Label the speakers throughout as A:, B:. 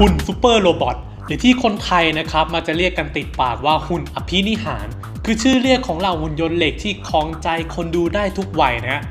A: หุ่นซูเปอร์โรบอทหรือที่คนไทยนะครับมาจะเรียกกันติดปากว่าหุ่นอภินิหาร คือชื่อเรียกของเหล่าหุ่นยนต์เหล็กที่คลองใจคนดูได้ทุกวัยนะฮะ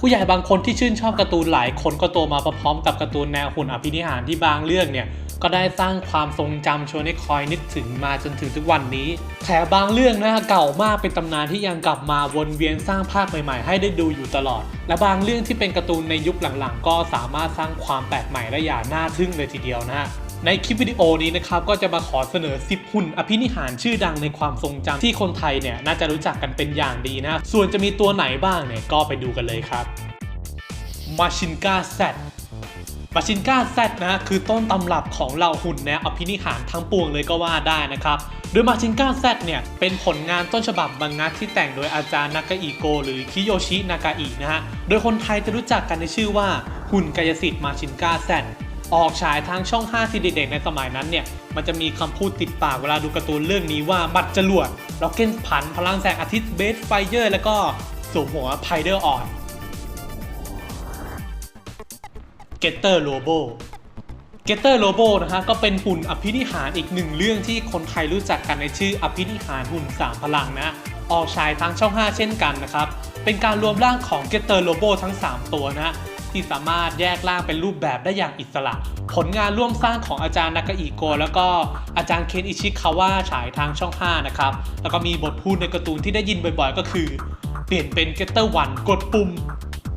A: ผู้ใหญ่บางคนที่ชื่นชอบการ์ตูนหลายคนก็โตมาพร้อมกับการ์ตูนแนวหุ่นอภินิหารที่บางเรื่องเนี่ยก็ได้สร้างความทรงจำชวนให้คอยนึกถึงมาจนถึงทุกวันนี้แถมบางเรื่องนะเก่ามากเป็นตำนานที่ยังกลับมาวนเวียนสร้างภาคใหม่ๆ ให้ได้ดูอยู่ตลอด และบางเรื่องที่เป็นการ์ตูนในยุคหลังๆ ก็สามารถสร้างความแปลกใหม่และอย่างน่าทึ่งเลยทีเดียวนะฮะ ในคลิปวิดีโอนี้นะครับก็จะมาขอเสนอ 10 หุ่นอภินิหารชื่อดังในความทรงจำที่คนไทยเนี่ยน่าจะรู้จักกันเป็นอย่างดีนะ ส่วนจะมีตัวไหนบ้างเนี่ยก็ไปดูกันเลยครับมาชินกาแซมาชินกาแซนะฮะคือต้นตำรับของเหล่าหุ่นแนวอภินิหารทั้งปวงเลยก็ว่าได้นะครับโดยมาชินกาแซเนี่ยเป็นผลงานต้นฉบับบังงัดที่แต่งโดยอาจารย์นากาอิโก หรือคิโยชินากาอินะฮะโดยคนไทยจะรู้จักกันในชื่อว่าหุ่นกายสิทธิ์มาชินกาแซ ออกฉายทางช่อง5ที่เด็กๆในสมัยนั้นเนี่ย มันจะมีคำพูดติดปากเวลาดูการ์ตูนเรื่องนี้ว่ามัดจรวดล็อกเก็นผัน พลังแสงอาทิตย์เบสไฟเยอร์ แล้วก็สวมหัวไพเดอร์ออนเกตเตอร์โลโบเกตเตอร์โลโบนะฮะก็เป็นหุ่นอภินิหารอีกหนึ่งเรื่องที่คนไทยรู้จักกันในชื่ออภินิหารหุ่น3พลังนะออกฉายทางช่อง 5 เช่นกันนะครับ เป็นการรวมร่างของเกตเตอร์โลโบทั้ง 3 ตัวนะ ที่สามารถแยกร่างเป็นรูปแบบได้อย่างอิสระ ผลงานร่วมสร้างของอาจารย์นากาอิโกแล้วก็อาจารย์เคนอิชิคาวะฉายทางช่อง 5 นะครับ แล้วก็มีบทพูดในการ์ตูนที่ได้ยินบ่อยๆ ก็คือ เปลี่ยนเป็นเกตเตอร์วันกดปุ่ม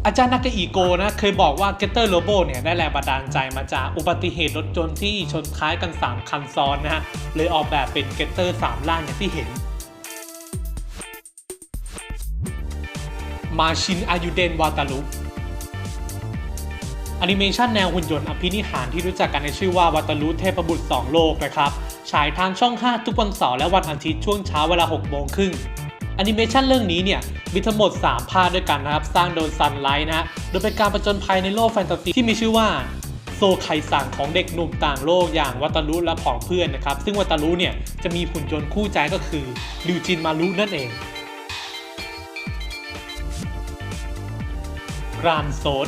A: อาจารย์นากาอิโกนะเคยบอกว่าเกตเตอร์โลโบเนี่ยได้แรงบันดาลใจมาจากอุบัติเหตุรถยนต์ที่ชนท้ายกัน 3 คันซ้อนนะฮะเลยออกแบบเป็นเกตเตอร์3ล่างอย่างที่เห็นมาชินอายุเดนวาตาลุ อนิเมชันแนวหุ่นยนต์อภินิหารที่รู้จักกันในชื่อว่าวาตาลุเทพบุตร 2 โลกนะครับฉายทางช่อง 5 ทุกวันเสาร์และวันอาทิตย์ช่วงเช้าเวลา 6 โมงครึ่งแอนิเมชันเรื่องนี้เนี่ยมีทั้งหมด 3 ภาคด้วยกันนะครับ สร้างโดยซันไลท์นะฮะโดยเป็นการประจนภัยในโลกแฟนตาซีที่มีชื่อว่าโซไคสังของเด็กหนุ่มต่างโลกอย่างวัตารุและผองเพื่อนนะครับ ซึ่งวัตารุเนี่ยจะมีหุ่นยนต์คู่ใจก็คือริวจินมารุนั่นเองกรานโซด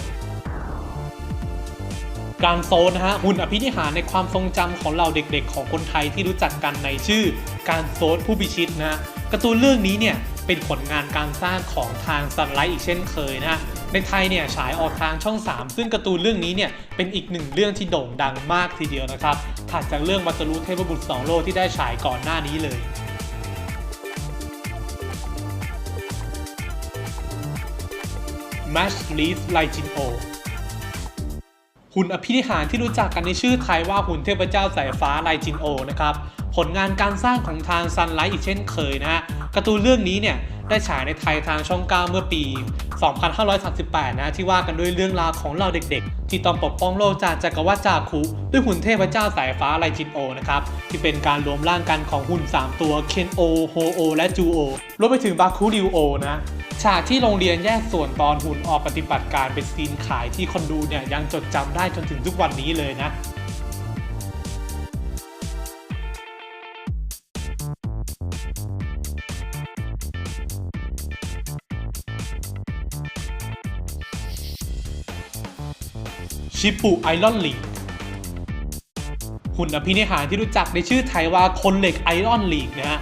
A: กานโซดนะฮะหุ่นอภินิหารในความทรงจำของเราเด็กๆ ของคนไทยที่รู้จักกันในชื่อการโซดผู้พิชิตนะฮะการ์ตูนเรื่องนี้เนี่ยเป็นผลงานการสร้างของทางซันไลท์อีกเช่นเคยนะฮะในไทยเนี่ยฉายออกทางช่อง 3 ซึ่งการ์ตูนเรื่องนี้เนี่ยเป็นอีกหนึ่งเรื่องที่โด่งดังมากทีเดียวนะครับถัดจากเรื่องวัตรุเทพบุตรสองโลกที่ได้ฉายก่อนหน้านี้เลย Match l e a s l i g i n o หุ่นอภินิหารที่รู้จักกันในชื่อไทยว่าหุ่นเทพเจ้าสายฟ้าไลจินโอนะครับผลงานการสร้างของทางซันไลท์อีกเช่นเคยนะฮะการ์ตูนเรื่องนี้เนี่ยได้ฉายในไทยทางช่อง 9 เมื่อปี 2538 นะที่ว่ากันด้วยเรื่องราวของเราเด็กๆ ที่ต้องปกป้องโลกจากจักรวรรดิจาคุ ด้วยหุ่นเทพเจ้าสายฟ้าไลจินโอนะครับที่เป็นการรวมร่างกันของหุ่น 3 ตัวเคนโอโฮโอและจูโอรวมไปถึงบาคุริวโอนะฉากที่โรงเรียนแยกส่วนตอนหุ่นออกปฏิบัติการเป็นซีนขายที่คนดูเนี่ยยังจดจำได้จนถึงทุกวันนี้เลยนะ ชิปุไอรอนลีกหุ่นอภินิหารที่รู้จักในชื่อไทยว่าคนเหล็กไอรอนลีกนะฮะ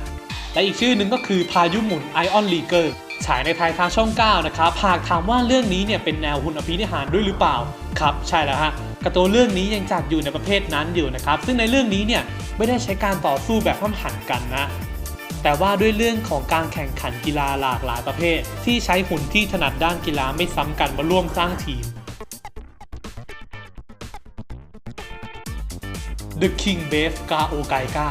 A: และอีกชื่อหนึ่งก็คือพายุหมุนไอออนลีเกอร์ฉายในไทยทางช่อง 9 นะครับหากถามว่าเรื่องนี้เนี่ยเป็นแนวหุ่นอภินิหารด้วยหรือเปล่า ครับ ใช่แล้วฮะกร์ตูนเรื่องนี้ยังจัดอยู่ในประเภทนั้นอยู่นะครับ ซึ่งในเรื่องนี้เนี่ยไม่ได้ใช้การต่อสู้แบบห้ามหันกันนะ แต่ว่าด้วยเรื่องของการแข่งขันกีฬาหลากหลายประเภท ที่ใช้หุ่นที่ถนัดด้านกีฬาไม่ซ้ำกันมาร่วมสร้างทีม The King Base กาโอกายกา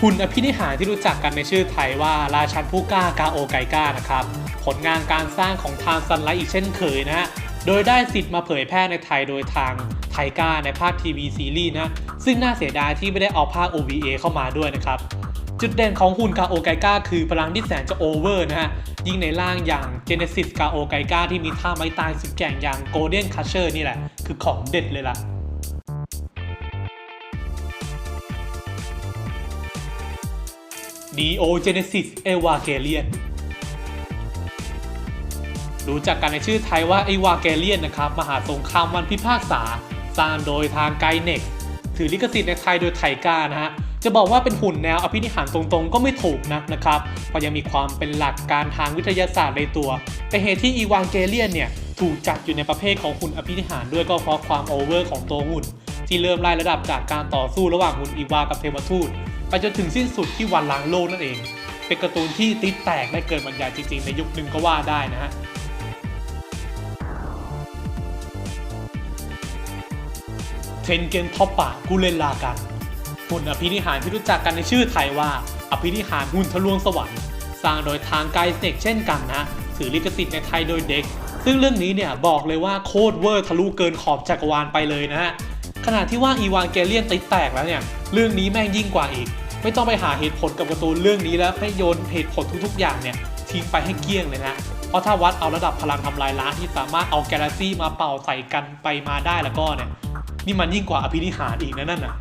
A: หุ่นอภินิหารที่รู้จักกันในชื่อไทยว่าราชันผู้กล้ากาโอไกกานะครับ ผลงานการสร้างของทางซันไลท์อีกเช่นเคยนะฮะ โดยได้สิทธิ์มาเผยแพร่ในไทยโดยทางไทก้าในภาคทีวีซีรีส์นะ ซึ่งน่าเสียดายที่ไม่ได้เอาภาค OVA เข้ามาด้วยนะครับ จุดเด่นของหุ่นกาโอไกกาคือพลังที่แสนจะโอเวอร์นะฮะ ยิ่งในร่างอย่าง Genesis กาโอไกกาที่มีท่าไม้ตายสุดแก่งอย่าง Golden Crusher นี่แหละ คือของเด็ดเลยล่ะ Neo Genesis Evangelion รู้จักกันในชื่อไทยว่า Evangelion นะครับ มหาสงครามวันพิพากษา สร้างโดยทางไกเน็กถือลิขสิทธิ์ในไทยโดยไทก้านะฮะ จะบอกว่าเป็นหุ่นแนวอภินิหารตรงๆ ก็ไม่ถูกนักนะครับเพราะยังมีความเป็นหลักการทางวิทยาศาสตร์ในตัว แต่เหตุที่อีวานเกเลียนเนี่ยถูกจัดอยู่ในประเภทของหุ่นอภินิหารด้วยก็เพราะความโอเวอร์ของตัวหุ่น ที่เริ่มไล่ระดับจากการต่อสู้ระหว่างหุ่นอีวากับเทวทูตไปจนถึงสิ้นสุดที่วันล้างโลกนั่นเอง เป็นการ์ตูนที่ติดแตกได้เกิดบรรยายจริงๆ ในยุคหนึ่งก็ว่าได้นะฮะเทนเกนท็อปปะกูเลนลากันหุ่นอภินิหารที่รู้จักกันในชื่อไทยว่า อภินิหารหุ่นทะลวงสวรรค์สร้างโดยทางไกสเน็กเช่นกันนะถือลิขสิทธิ์ในไทยโดยเด็ก ซึ่งเรื่องนี้เนี่ยบอกเลยว่าโคตรเวอร์ทะลุเกินขอบจักรวาลไปเลยนะฮะ ขณะที่ว่าอีวานเกเลียนติดแตกแล้วเนี่ย เรื่องนี้แม่งยิ่งกว่าอีก ไม่ต้องไปหาเหตุผลกับการ์ตูนเรื่องนี้แล้วให้โยนเหตุผลทุกๆ อย่างเนี่ยทิ้งไปให้เกลี้ยงเลยนะ เพราะถ้าวัดเอาระดับพลังทำลายล้างที่สามารถเอาแกลเลซี่มาเป่าใส่กันไปมาได้แล้วก็เนี่ย นี่มันยิ่งกว่าอภินิหารอีกนะนั่นน่ะ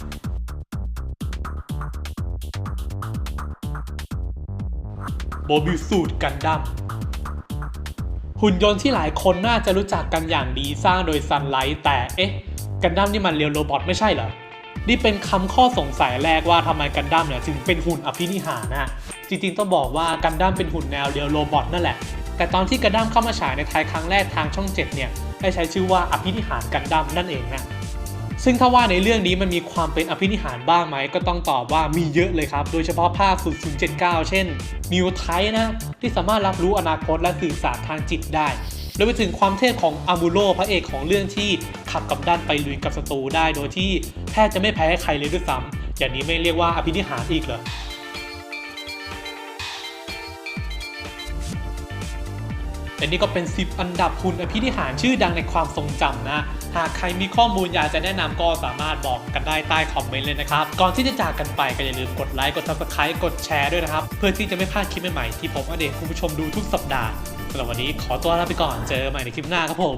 A: โบบิสูดกันดั้มหุ่นยนต์ที่หลายคนน่าจะรู้จักกันอย่างดีสร้างโดยซันไลท์แต่เอ๊ะ กันดั้มนี่มันเรียวโรบอทไม่ใช่เหรอ นี่เป็นคำข้อสงสัยแรกว่าทำไมกันดั้มเนี่ยถึงเป็นหุ่นอภินิหารนะจริงๆต้องบอกว่ากันดั้มเป็นหุ่นแนวเรียวโรบอทนั่นแหละ แต่ตอนที่กันดั้มเข้ามาฉายในไทยครั้งแรกทางช่อง7เนี่ยได้ใช้ชื่อว่าอภินิหารกันดั้มนั่นเองนะซึ่งถ้าว่าในเรื่องนี้มันมีความเป็นอภินิหารบ้างไหมก็ต้องตอบว่ามีเยอะเลยครับ โดยเฉพาะภาค 0079 เช่นนิวไทนะที่สามารถรับรู้อนาคตและสื่อสารทางจิตได้ โดยไปถึงความเทพของอามูโรพระเอกของเรื่องที่ขับกับด้านไปลุยกับศัตรูได้ โดยที่แทบจะไม่แพ้ใครเลยด้วยซ้ำอย่างนี้ไม่เรียกว่าอภินิหารอีกเหรอและนี่ก็เป็น 10 อันดับหุ่นอภินิหารชื่อดังในความทรงจำนะ หากใครมีข้อมูลอยากจะแนะนำก็สามารถบอกกันได้ใต้คอมเมนต์เลยนะครับ ก่อนที่จะจากกันไปก็อย่าลืมกดไลค์ กด subscribe กดแชร์ด้วยนะครับ เพื่อที่จะไม่พลาดคลิปใหม่ๆที่ผมอัปเดตคุณผู้ชมดูทุกสัปดาห์ สำหรับวันนี้ขอตัวลาไปก่อนเจอกันใหม่ในคลิปหน้าครับผม